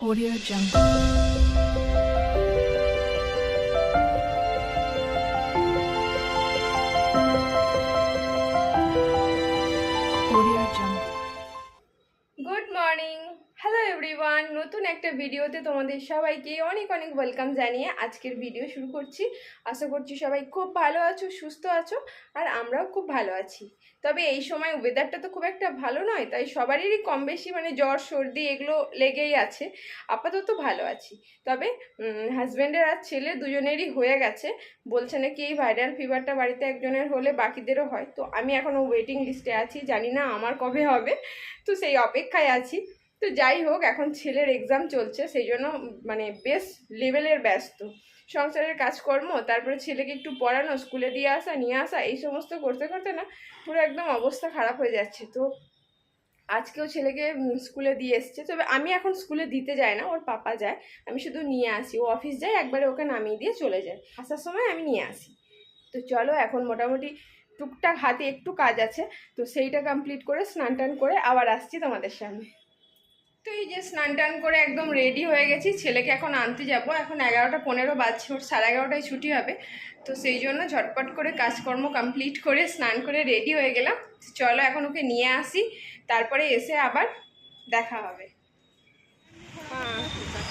Audio Jungle. Good morning. Everyone নতুন একটা ভিডিওতে তোমাদের সবাইকে অনেক অনেক ওয়েলকাম জানিয়ে আজকের ভিডিও শুরু করছি। আশা করছি সবাই খুব ভালো আছো, সুস্থ আছো, আর আমরাও খুব ভালো আছি। তবে এই সময় ওয়েদারটা তো খুব একটা ভালো নয়, তাই সবারই কম বেশি মানে জ্বর, সর্দি এগুলো লেগেই আছে। আপাতত ভালো আছি। তবে হাজব্যান্ডের আর ছেলে দুজনেরই হয়ে গেছে। বলছে নাকি এই ভাইরাল ফিভারটা বাড়িতে একজনের হলে বাকিদেরও হয়। তো আমি এখনও ওয়েটিং লিস্টে আছি, জানি না আমার কবে হবে। তো সেই অপেক্ষায় আছি। তো যাই হোক, এখন ছেলের এক্সাম চলছে, সেই জন্য মানে বেশ লেভেলের ব্যস্ত। সংসারের কাজকর্ম, তারপরে ছেলেকে একটু পড়ানো, স্কুলে দিয়ে আসা, নিয়ে আসা, এই সমস্ত করতে করতে না পুরো একদম অবস্থা খারাপ হয়ে যাচ্ছে। তো আজকেও ছেলেকে স্কুলে দিয়ে এসছে। তবে আমি এখন স্কুলে দিতে যাই না, ওর পাপা যায়। আমি শুধু নিয়ে আসি, ও অফিস যায়, একবারে ওকে নামিয়ে দিয়ে চলে যায়। আসার সময় আমি নিয়ে আসি। তো চলো, এখন মোটামুটি টুকটাক হাতে একটু কাজ আছে। তো সেইটা কমপ্লিট করে স্নান টান করে আবার আসছি তোমাদের সামনে। তো এই যে স্নান টান করে একদম রেডি হয়ে গেছি। ছেলেকে এখন আনতে যাব। এখন এগারোটা পনেরো বাজছে, ওর সাড়ে এগারোটায় ছুটি হবে। তো সেই জন্য ঝটপট করে কাজকর্ম কমপ্লিট করে স্নান করে রেডি হয়ে গেলাম। চলো এখন ওকে নিয়ে আসি। তারপরে এসে আবার দেখা হবে।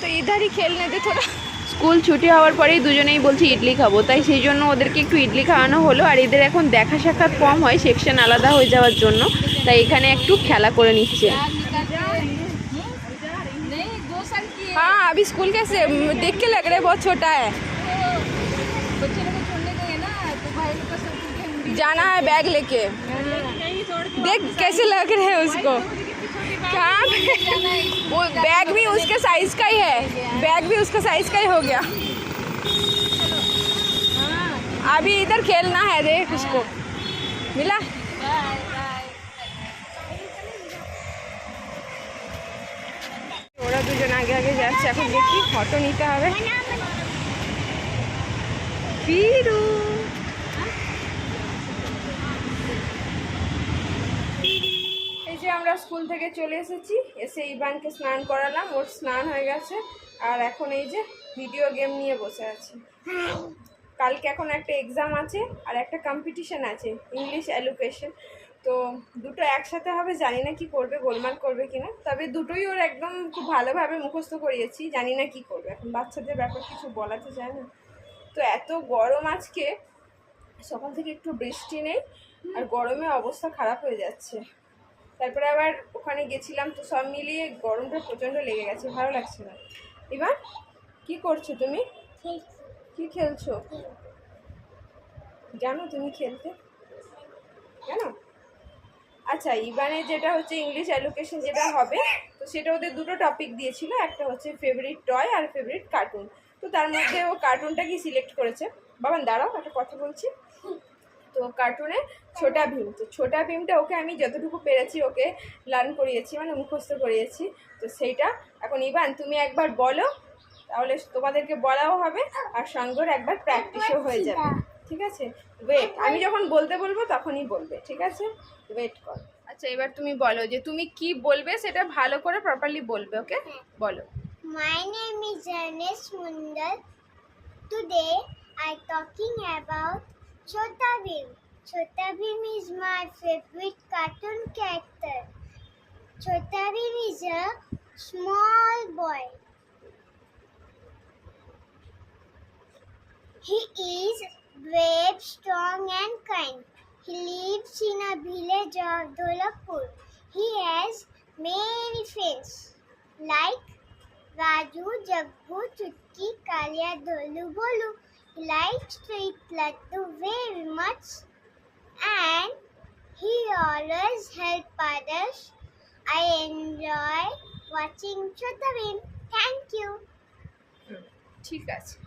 তো ইধারই খেলনে দে থোড়া স্কুল ছুটি হওয়ার পরেই দুজনেই বলছি ইডলি খাব। তাই সেই জন্য ওদেরকে একটু ইডলি খাওয়ানো হলো। আর এদের এখন দেখা সাক্ষাৎ কম হয় সেকশন আলাদা হয়ে যাওয়ার জন্য। তাই এখানে একটু খেলা করে নিচ্ছে। हाँ अभी स्कूल कैसे? देख के लग रहा है बहुत छोटा है। जाना है बैग लेके। देख कैसे लग रहे हैं उसको। कहाँ पे? वो बैग भी उसके साइज़ का ही है। बैग भी उसका साइज़ का ही हो गया। अभी इधर खेलना है देख उसको। मिला? দুজন আগে আগে যাচ্ছে, এখন দেখি ফটো নিতে হবে। এই যে আমরা স্কুল থেকে চলে এসেছি, এসে ইবানকে স্নান করালাম, ওর স্নান হয়ে গেছে, আর এখন এই যে ভিডিও গেম নিয়ে বসে আছি। কালকে এখন একটা এক্সাম আছে, আর একটা কম্পিটিশন আছে ইংলিশ অ্যালুকেশন তো দুটো একসাথে হবে, জানি না কি করবে, গোলমাল করবে কিনা। তবে দুটোই ওর একদম খুব ভালোভাবে মুখস্থ করিয়েছি, জানি না কি করবে। এখন বাচ্চাদের ব্যাপার কিছু বলা তো যায় না। তো এত গরম আজকে, সকাল থেকে একটু বৃষ্টি নেই, আর গরমে অবস্থা খারাপ হয়ে যাচ্ছে। তারপরে আবার ওখানে গেছিলাম, তো সব মিলিয়ে গরমটা প্রচণ্ড লেগে গেছে, ভালো লাগছে না। এবার কি করছ তুমি? কি খেলছো? জানো তুমি খেলতে? জানো? আচ্ছা ইবানে যেটা হচ্ছে ইংলিশ অ্যালোকেশন যেটা হবে, তো সেটা ওদের দুটো টপিক দিয়েছিল, একটা হচ্ছে ফেভারিট টয় আর ফেভারিট কার্টুন তো তার মধ্যে ও কার্টুনটা কি সিলেক্ট করেছে? বাবান, দাঁড়াও, একটা কথা বলছি। তো কার্টুনে ছোটা ভীম, তো ছোটা ভীমটা ওকে আমি যতটুকু পেরেছি ওকে লার্ন করিয়েছি মানে মুখস্থ করিয়েছি। তো সেইটা, এখন ইবান, তুমি একবার বলো, তাহলে তোমাদেরকে বলাও হবে, আর সঙ্গে একবার প্র্যাকটিসও হয়ে যাবে। ঠিক আছে? ওয়েট আমি যখন বলতে বলব তখনই বলবে ঠিক আছে? ওয়েট কর। আচ্ছা এবার তুমি বলো যে তুমি কি বলবে সেটা ভালো করে প্রপারলি বলবে ওকে বলো। My name is Anes Mondal today I talking about Chhota Bheem Chhota Bheem is my favourite cartoon character Chhota Bheem is a small boy he is brave, strong, and kind. He lives in a village of Dholakpur. He has many friends like Raju, Jaggu, Chutki, Kalia, Dolu, Bolu. He likes to eat laddu very much and he always help others. I enjoy watching Chota Bhim. Thank you. ঠিক আছে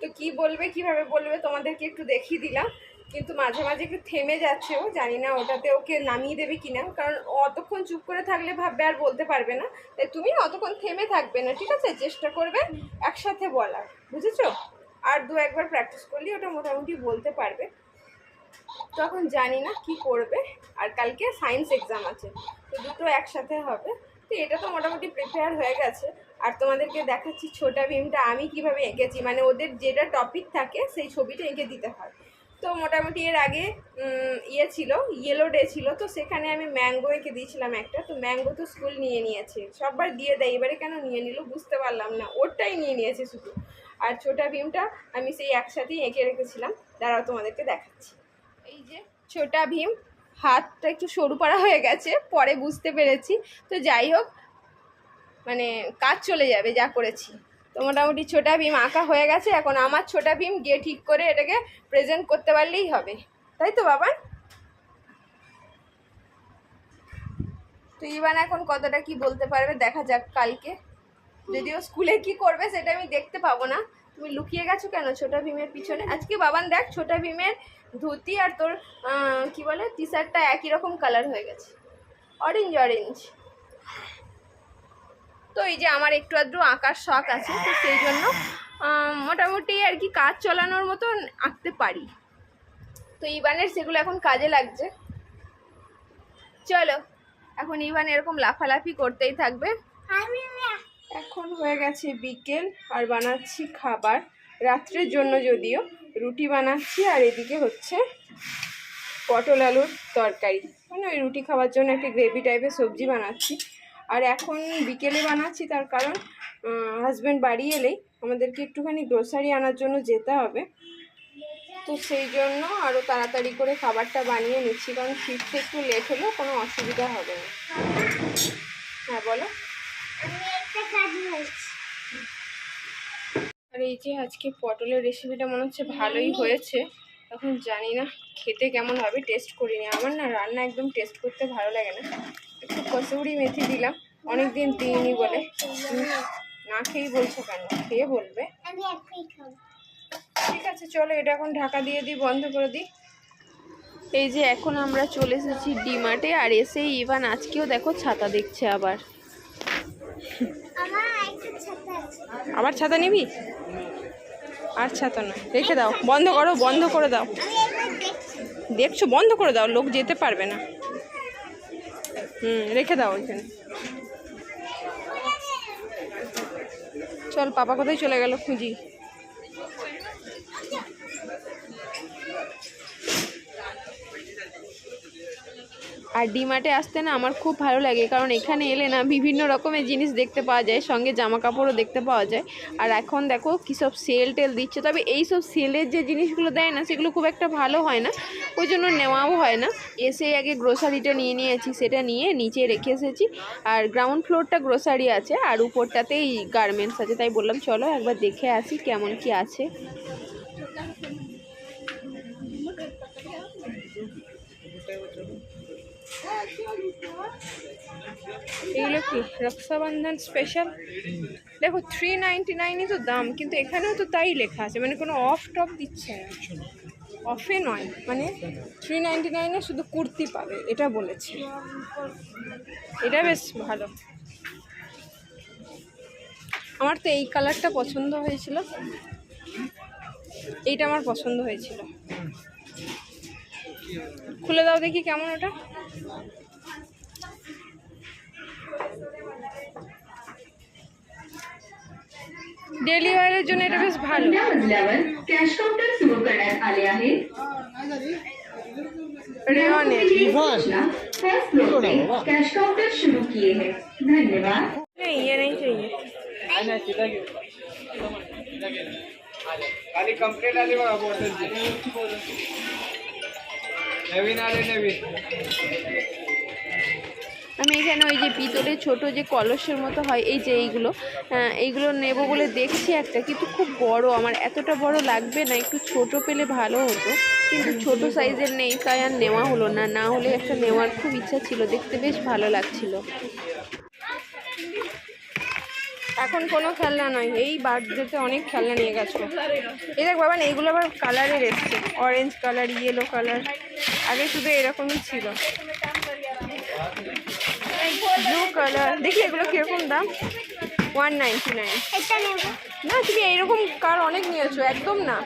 তো কি বলবে, কীভাবে বলবে তোমাদেরকে একটু দেখিয়ে দিলাম। কিন্তু মাঝে মাঝে একটু থেমে যাচ্ছে ও, জানি না ওটাতে ওকে নামিয়ে দেবে কিনা। কারণ অতক্ষণ চুপ করে থাকলে ভাববে আর বলতে পারবে না। তাই তুমি অতক্ষণ থেমে থাকবে না, ঠিক আছে? চেষ্টা করবে একসাথে বলার, বুঝেছ? আর দু একবার প্র্যাকটিস করলে ওটা মোটামুটি বলতে পারবে। তখন জানি না কি করবে, আর কালকে সায়েন্স এক্সাম আছে, তো দুটো একসাথে হবে। তো এটা তো মোটামুটি প্রিপেয়ার হয়ে গেছে। আর তোমাদেরকে দেখাচ্ছি ছোটা ভীমটা আমি কীভাবে এঁকেছি। মানে ওদের যেটা টপিক থাকে, সেই ছবিটা এঁকে দিতে হয়। তো মোটামুটি এর আগে ইয়ে ছিল ইয়েলো ডে ছিল, তো সেখানে আমি ম্যাঙ্গো এঁকে দিয়েছিলাম একটা। তো ম্যাঙ্গো তো স্কুল নিয়ে নিয়েছে। সববার দিয়ে দেয়, এবারে কেন নিয়ে নিল বুঝতে পারলাম না। ওরটাই নিয়ে নিয়েছে শুধু। আর ছোটা ভীমটা আমি সেই একসাথেই এঁকে রেখেছিলাম। দাঁড়াও তোমাদেরকে দেখাচ্ছি। এই যে ছোটা ভীম, হাতটা একটু সরু পাড়া হয়ে গেছে, পরে বুঝতে পেরেছি। তো যাই হোক মানে কাজ চলে যাবে যা করেছি। তো মোটামুটি ছোটা ভীম আঁকা হয়ে গেছে, এখন আমার ছোটা ভীম গিয়ে ঠিক করে এটাকে প্রেজেন্ট করতে পারলেই হবে। তাই তো, বাবা? তো ইভান এখন কতটা কি বলতে পারবে, দেখা যাক কালকে। যদিও স্কুলে কি করবে সেটা আমি দেখতে পাবো না। তুমি লুকিয়ে গেছো কেন ছোটা ভীমের পিছনে? আজকে বাবান দেখ, ছোটা ভীমের ধুতি আর তোর কি বলে টি শার্টটা একই রকম কালার হয়ে গেছে। অরেঞ্জ অরেঞ্জ তো এই যে আমার একটু আধটু আঁকার শখ আছে, তো সেই জন্য মোটামুটি আর কি কাজ চালানোর মতন আঁকতে পারি। তো ইবানের সেগুলো এখন কাজে লাগছে। চলো, এখন ইবান এরকম লাফালাফি করতেই থাকবে। এখন হয়ে গেছে বিকেল, আর বানাচ্ছি খাবার। রাত্রের জন্য যদিও, রুটি বানাচ্ছি, আর এদিকে হচ্ছে পটল আলুর তরকারি। মানে ওই রুটি খাওয়ার জন্য একটা গ্রেভি টাইপের সবজি বানাচ্ছি। আর এখন বিকেলে বানাচ্ছি, তার কারণ হাজব্যান্ড বাড়ি এলেই আমাদেরকে একটুখানি গ্রোসারি আনার জন্য যেতে হবে। তো সেই জন্য আরও তাড়াতাড়ি করে খাবারটা বানিয়ে নিচ্ছি, কারণ ফিরতে একটু লেট হলেও কোনো অসুবিধা হবে না। হ্যাঁ বলো। আর এই যে আজকে পটলের রেসিপিটা মনে হচ্ছে ভালোই হয়েছে। এখন জানি না খেতে কেমন হবে টেস্ট করিনি। আমার না রান্না একদম টেস্ট করতে ভালো লাগে না। একটু কসুরি মেথি দিলাম অনেক দিন দিইনি বলে। না খেয়েই বলছো কেন? খেয়ে বলবে। ঠিক আছে চলো এটা এখন ঢাকা দিয়ে দিই বন্ধ করে দিই। এই যে এখন আমরা চলে এসেছি ডিমার্টে আর এসে ইভান আজকেও দেখো ছাতা দেখছে আবার। আবার ছাতা নিবি? আর তো না, রেখে দাও, বন্ধ করো, বন্ধ করে দাও। দেখছ, বন্ধ করে দাও, লোক যেতে পারবে না। হুম, রেখে দাও ওইখানে। চল, পাপা কোথায় চলে গেল খুঁজি। আর ডিমার্টে আসতে না আমার খুব ভালো লাগে, কারণ এখানে এলে না বিভিন্ন রকমের জিনিস দেখতে পাওয়া যায়, সঙ্গে জামা কাপড়ও দেখতে পাওয়া যায়। আর এখন দেখো কী সব সেল টেল দিচ্ছে, তবে এই সব সেলের যে জিনিসগুলো দেয় না, সেগুলো খুব একটা ভালো হয় না, ওই জন্য নেওয়াও হয় না। এসে আগে গ্রোসারিটা নিয়ে নিয়েছি, সেটা নিয়ে নিচে রেখে এসেছি। আর গ্রাউন্ড ফ্লোরটা গ্রোসারি আছে, আর উপরটাতেই গার্মেন্টস আছে, তাই বললাম চলো একবার দেখে আসি কেমন কি আছে। এইগুলো কি? রক্ষাবন্ধন স্পেশাল দেখো থ্রি নাইনটি নাইনই তো দাম, কিন্তু এখানেও তো তাই লেখা আছে মানে কোনো অফ টপ দিচ্ছে না। অফে নয় মানে থ্রি নাইনটি নাইনে শুধু কুর্তি পাবে, এটা বলেছে। এটা বেশ ভালো। আমার তো এই কালারটা পছন্দ হয়েছিল। এইটা আমার পছন্দ হয়েছিল। খুলে দাও দেখি কেমন ওটা। ডেলি ওয়ারের জন্য এটা বেশ ভালো या मजल्यावर कॅश काउंटर सुरू करण्यात आले आहे রেওয়ানের सूचना फर्स्ट फ्लोर पे कैश काउंटर शुरू किए हैं धन्यवाद नहीं ये नहीं चाहिए खाली कंप्लेंट आली बघा बॉटलची नवीन आले नवीन আমি এখানে ওই যে ভিতরে ছোট যে কলসের মতো হয় এই যে এইগুলো আহ, এইগুলো নেব বলে দেখছি একটা কিন্তু খুব বড় আমার এতটা বড় লাগবে না একটু ছোট পেলে ভালো হতো কিন্তু ছোট সাইজের নেই তাই আর নেওয়া হলো না না হলে একটা নেওয়ার খুব ইচ্ছা ছিল দেখতে বেশ ভালো লাগছিল। এখন কোনো খেলনা নয়। এই বার্থডেতে অনেক খেলনা নিয়ে গেছো। এই দেখ বাবা এইগুলো আবার কালারের এসছে। অরেঞ্জ কালার ইয়েলো কালার আগে শুধু এরকমই ছিল। ব্লু কালার দেখি এগুলো কীরকম দাম? ওয়ান নাইনটি নাইন না তুমি এইরকম কার অনেক নিয়েছো একদম না।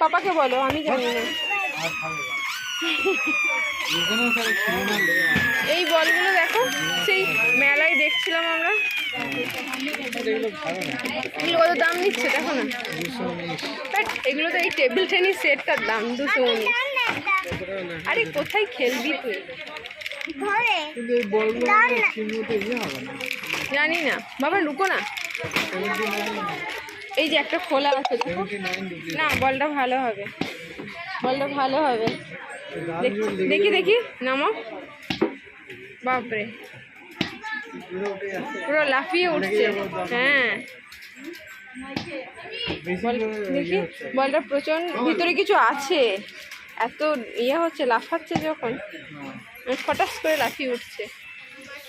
পাপাকে বলো আমি জানি না। এই বলগুলো দেখো সেই মেলায় দেখছিলাম আমরা। এগুলো কত দাম নিচ্ছে দেখো না? But এগুলো তো এই টেবিল টেনিস সেটটার দাম দুশো উনিশ। আরে কোথায় খেলবি তুই? ঘরে জানি না। বাবা লুকো না। এই যে একটা খোলা আছে না বলটা ভালো হবে। বলটা ভালো হবে। দেখি- দেখি, নামো। বাপরে। পুরো লাফিয়ে উঠছে। হ্যাঁ। দেখি। বলটা প্রচণ্ড ভিতরে কিছু আছে। এত ইয়ে হচ্ছে, লাফাচ্ছে যখন। ফটাস করে লাফিয়ে উঠছে।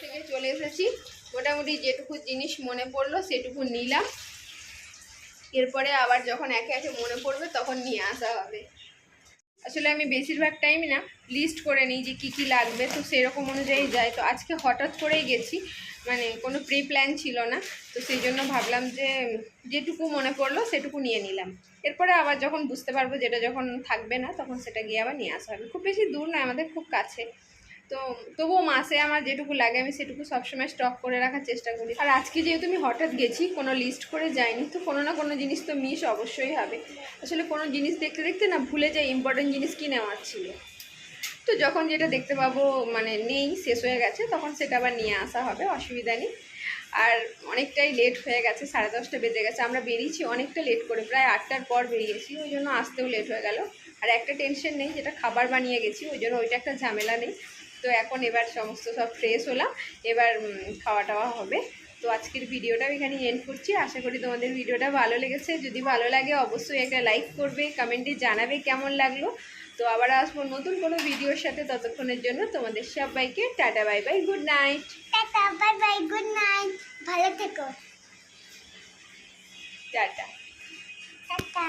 থেকে চলে এসেছি। মোটামুটি যেটুকু জিনিস মনে পড়ল, সেটুকু নিলাম। এরপরে আবার যখন একে একে মনে পড়বে, তখন নিয়ে আসা হবে। আসলে আমি বেশিরভাগ টাইমই না লিস্ট করে নিই যে কী কী লাগবে, তো সেরকম অনুযায়ী যায় তো আজকে হঠাৎ করেই গেছি মানে কোনো প্রি প্ল্যান ছিল না, তো সেই জন্য ভাবলাম যে যেটুকু মনে পড়ল সেটুকু নিয়ে নিলাম। এরপরে আবার যখন বুঝতে পারব যেটা যখন থাকবে না, তখন সেটা গিয়ে আবার নিয়ে আসা হবে। খুব বেশি দূর নয় আমাদের খুব কাছে। তো তবুও মাসে আমার যেটুকু লাগে, আমি সেটুকু সবসময় স্টক করে রাখার চেষ্টা করি। আর আজকে যেহেতু আমি হঠাৎ গেছি, কোনো লিস্ট করে যাইনি তো কোনো না কোনো জিনিস তো মিস অবশ্যই হবে। আসলে কোনো জিনিস দেখতে দেখতে না ভুলে যাই ইম্পর্টেন্ট জিনিস কি নেওয়ার ছিল। তো যখন যেটা দেখতে পাবো মানে নেই, শেষ হয়ে গেছে, তখন সেটা আবার নিয়ে আসা হবে, অসুবিধা নেই। আর অনেকটাই লেট হয়ে গেছে, সাড়ে দশটা বেজে গেছে, আমরা বেরিয়েছি অনেকটা লেট করে, প্রায় আটটার পর বেরিয়েছি, ওই জন্য আসতেও লেট হয়ে গেল। আর একটা টেনশন নেই, যেটা খাবার বানিয়ে গেছি, ওই জন্য ওইটা একটা ঝামেলা নেই। তো এখন এবার সমস্ত সব ফ্রেশ হলাম। এবার খাওয়া টাওয়া হবে। তো আজকের ভিডিওটা এখানে এন্ড করছি। আশা করি তোমাদের ভিডিওটা ভালো লেগেছে। যদি ভালো লাগে অবশ্যই একটা লাইক করবে কমেন্টে জানাবে কেমন লাগল। তো আবার আসব নতুন কোনো ভিডিওর সাথে ততক্ষণের জন্য। তোমাদের সবাইকে tata bye bye good night tata bye bye good night ভালো থেকো। টাটা। টাটা।